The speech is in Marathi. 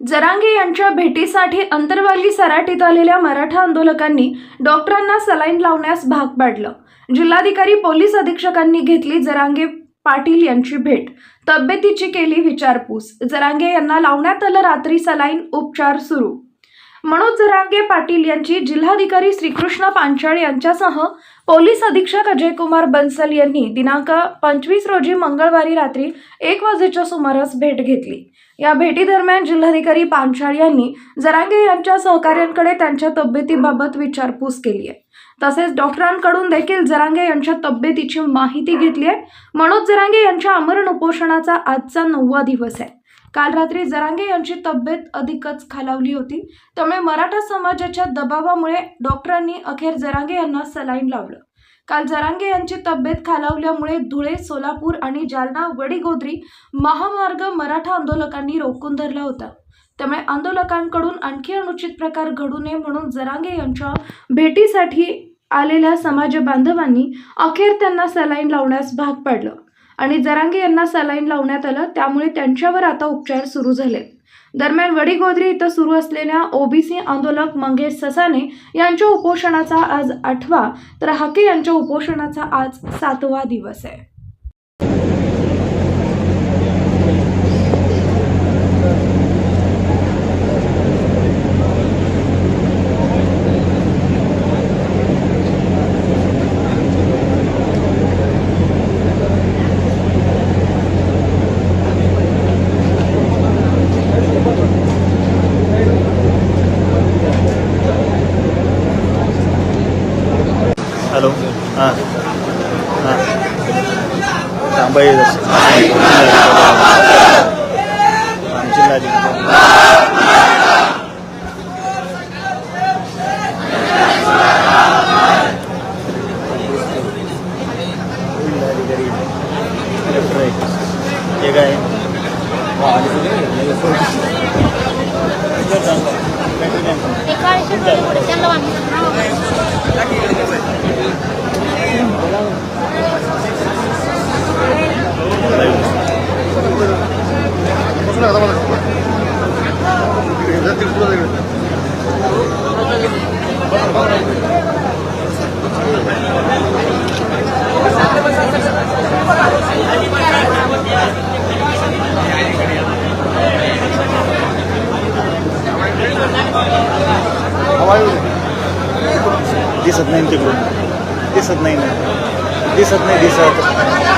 जरांगे यांच्या भेटीसाठी अंतरवाली सराटीत आलेल्या मराठा आंदोलकांनी डॉक्टरांना सलाईन लावण्यास भाग पाडलं. जिल्हाधिकारी पोलीस अधीक्षकांनी घेतली जरांगे पाटील यांची भेट. तब्येतीची केली विचारपूस. जरांगे यांना लावण्यात आलं रात्री सलाईन उपचार सुरू मनोज जरांगे पाटील यांची जिल्हाधिकारी श्रीकृष्ण पांचाळ यांच्यासह पोलीस अधीक्षक अजयकुमार बन्सल यांनी दिनांक पंचवीस रोजी मंगळवारी रात्री एक वाजेच्या सुमारास भेट घेतली. या भेटीदरम्यान जिल्हाधिकारी पांचाळ यांनी जरांगे यांच्या सहकाऱ्यांकडे त्यांच्या तब्येतीबाबत विचारपूस केली आहे. तसेच डॉक्टरांकडून देखील जरांगे यांच्या तब्येतीची माहिती घेतली आहे. मनोज जरांगे यांच्या अमरण उपोषणाचा आजचा नववा दिवस आहे. काल रात्री जरांगे यांची तब्येत अधिकच खालावली होती. त्यामुळे मराठा समाजाच्या दबावामुळे डॉक्टरांनी अखेर जरांगे यांना सलाईन लावलं. काल जरांगे यांची तब्येत खालावल्यामुळे धुळे सोलापूर आणि जालना वडीगोद्री महामार्ग मराठा आंदोलकांनी रोखून धरला होता. त्यामुळे आंदोलकांकडून आणखी अनुचित प्रकार घडू नये म्हणून जरांगे यांच्या भेटीसाठी आलेल्या समाज बांधवांनी अखेर त्यांना सलाईन लावण्यास भाग पाडलं. आणि जरांगे यांना सलाईन लावण्यात आलं त्यामुळे त्यांच्यावर आता उपचार सुरू झाले. दरम्यान वडीगोद्री इथं सुरू असलेल्या ओबीसी आंदोलक मंगेश ससाने यांच्या उपोषणाचा आज आठवा तर हाके यांच्या उपोषणाचा आज सातवा दिवस आहे. Halo. Ah. Ah. Sampai itu. Anjing lagi. दिसत नाही ना तिकडून. दिसत नाही ना. दिसत नाही दिसत.